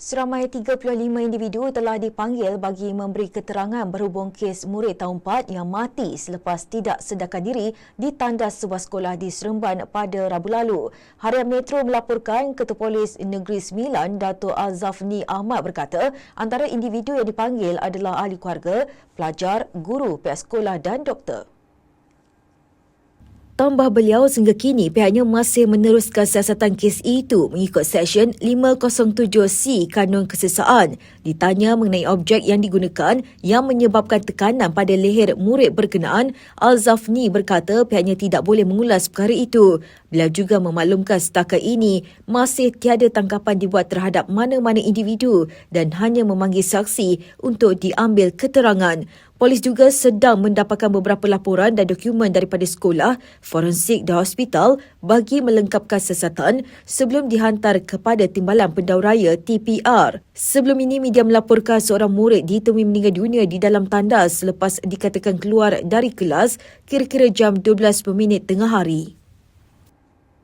Seramai 35 individu telah dipanggil bagi memberi keterangan berhubung kes murid tahun 4 yang mati selepas tidak sedarkan diri di tandas sebuah sekolah di Seremban pada Rabu lalu. Harian Metro melaporkan Ketua Polis Negeri Sembilan, Dato' Azafni Ahmad berkata antara individu yang dipanggil adalah ahli keluarga, pelajar, guru, pihak sekolah dan doktor. Tambah beliau, sehingga kini pihaknya masih meneruskan siasatan kes itu mengikut Seksyen 507C Kanun Kesesaan. Ditanya mengenai objek yang digunakan yang menyebabkan tekanan pada leher murid berkenaan, Al-Zafni berkata pihaknya tidak boleh mengulas perkara itu. Beliau juga memaklumkan setakat ini masih tiada tangkapan dibuat terhadap mana-mana individu dan hanya memanggil saksi untuk diambil keterangan. Polis juga sedang mendapatkan beberapa laporan dan dokumen daripada sekolah, forensik dan hospital bagi melengkapkan siasatan sebelum dihantar kepada Timbalan Pendauraya TPR. Sebelum ini, media melaporkan seorang murid ditemui meninggal dunia di dalam tandas selepas dikatakan keluar dari kelas kira-kira jam 12 minit tengah hari.